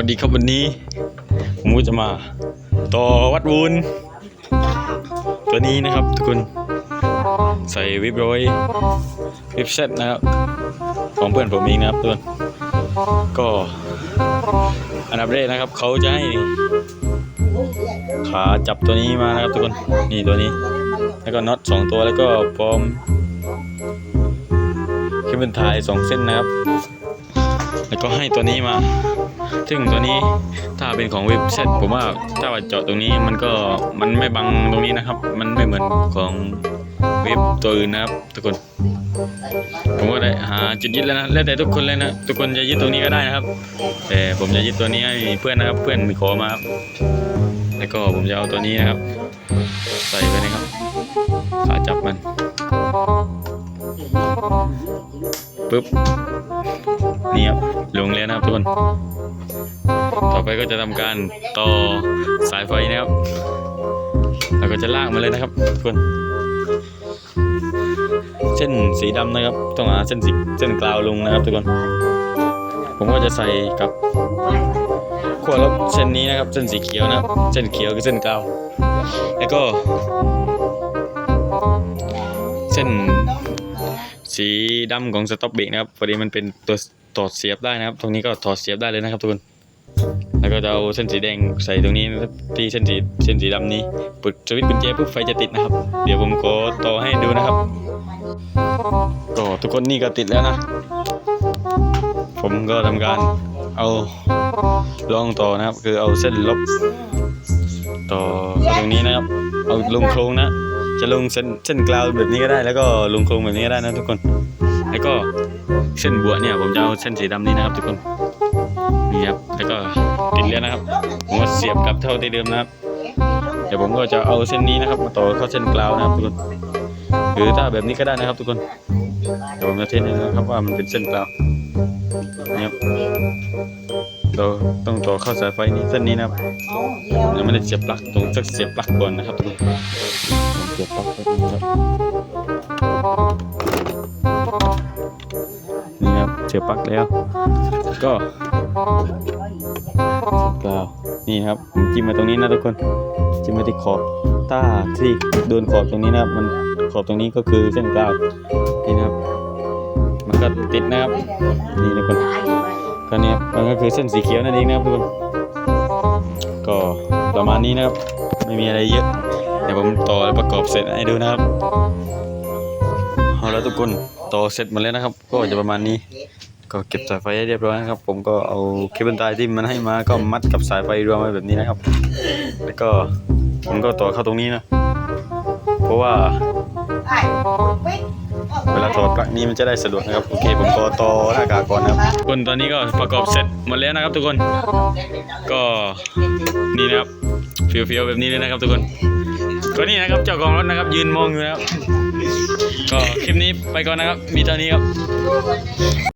วัสดีครับวันนี้ผมก็จะมาต่อวัดวูนตัวนี้นะครับทุกคนใส่วิบร้อยวิบเซตนะครับ ของเพื่อนผมเองนะครับทุกคนก็อันดับแรกนะครับเขาจะให้ขาจับตัวนี้มานะครับทุกคนนี่ตัวนี้ แล้วก็น็อตสองตัวแล้วก็พร้อมเคเบิลไทยสองเส้นนะครับ แล้วก็ให้ตัวนี้มา ซึ่งตัวนี้ถ้าเป็นของเว็บเซตผมว่าถ้าว่าเจาะตรงนี้มันก็มันไม่บังตรงนี้นะครับ มันไม่เหมือนของเว็บตัวอื่นนะครับ ทุกคน ผมก็ได้หาจุดยึดแล้วนะแล้วแต่ทุกคนเลยนะทุกคนจะยึดตรงนี้ก็ได้นะครับ แต่ผมจะยึดตัวนี้ให้เพื่อนนะครับ เพื่อนมีขอมาครับแล้วก็ผมจะเอาตัวนี้นะครับ ใส่ไปนะครับขาจับมันปึ๊บนี่ครับลงแล้วนะครับทุกคน ต่อไปก็จะทำการต่อสายไฟนะครับแล้วก็จะลากมาเลยนะครับทุกคน เส้นสีดำนะครับ ต้องหาเส้นสีเส้นกลาวลงนะครับทุกคน ผมก็จะใส่กับขั้วลบเส้นนี้นะครับ เส้นสีเขียวนะครับ เส้นเขียวคือเส้นกลาวแล้วก็เส้นสีดำของสต็อปเบรกนะครับพอดีมันเป็นตัวถอดเสียบได้นะครับ ตรงนี้ก็ถอดเสียบได้เลยนะครับทุกคน แล้วก็จะเอาเส้นสีแดงใส่ตรงนี้นะครับที่เส้นสีเส้นสีดำนี้ปลดสวิตช์กุญแจปุ๊บไฟจะติดนะครับ เดี๋ยวผมขอต่อให้ดูนะครับก็ทุกคนนี่ก็ติดแล้วนะ ผมก็ทำการเอาลองต่อนะครับ คือเอาเส้นลบ ต่อเข้าตรงนี้นะครับ เอาลงโครงนะ จะลงเส้นเส้นกลาวแบบนี้ก็ได้ แล้วก็ลงโครงแบบนี้ก็ได้นะทุกคน แล้วก็เส้นบัวเนี่ยผมจะเอาเส้นสีดำนี้นะครับทุกคน นี่ครับแล้วก็ติดแล้วนะครับ ผมก็เสียบกลับเท่าที่เดิมนะครับ เดี๋ยวผมก็จะเอาเส้นนี้นะครับมาต่อเข้าเส้นกลาวนะครับทุกคนหรือถ้าแบบนี้ก็ได้นะครับทุกคนเดี๋ยวผมจะเทสให้ดูนะครับว่ามันเป็นเส้นกลาวนี่ครับเราต้องต่อเข้าสายไฟนี้เส้นนี้นะครับยังไม่ได้เสียบปลั๊กตรงจะเสียบปลั๊กก่อนนะครับทุกคนเสียบปลั๊กไว้ตรงนี้ครับนี่ครับเสียบปลั๊กแล้ว ก็ เสียบกาวนี่ครับจิ้มมาตรงนี้นะทุกคนจิ้มมาที่ขอบถ้าที่โดนขอบตรงนี้นะครับ มันขอบตรงนี้ก็คือเส้นกาวนี่นะครับ มันก็ติดนะครับนี่ทุกคนก็เนี่ยมันก็คือเส้นสีเขียวนั่นเองนะครับทุกคนก็ประมาณนี้นะครับ ไม่มีอะไรเยอะเดี๋ยวผมต่อและประกอบเสร็จให้ดูนะครับเอาแล้วทุกคนต่อเสร็จหมดแล้วนะครับ ก็จะประมาณนี้ ก็เก็บสายไฟให้เรียบร้อยนะครับ ผมก็เอาเคเบิลไทยที่มันให้มาก็มัดกับสายไฟรวมไว้แบบนี้นะครับ แล้วก็ผมก็ต่อเข้าตรงนี้นะ เพราะว่าเวลาถอดปลั๊กนี้มันจะได้สะดวกนะครับ โอเค ผมก็ต่อหน้ากากก่อนนะครับทุกคนตอนนี้ก็ประกอบเสร็จหมดแล้วนะครับ ทุกคน ก็นี่นะครับเฟียวๆแบบนี้เลยนะครับทุกคนก็นี่นะครับเจ้าของรถนะครับ ยืนมองอยู่นะครับ ก็คลิปนี้ไปก่อนนะครับ มีเท่านี้ครับ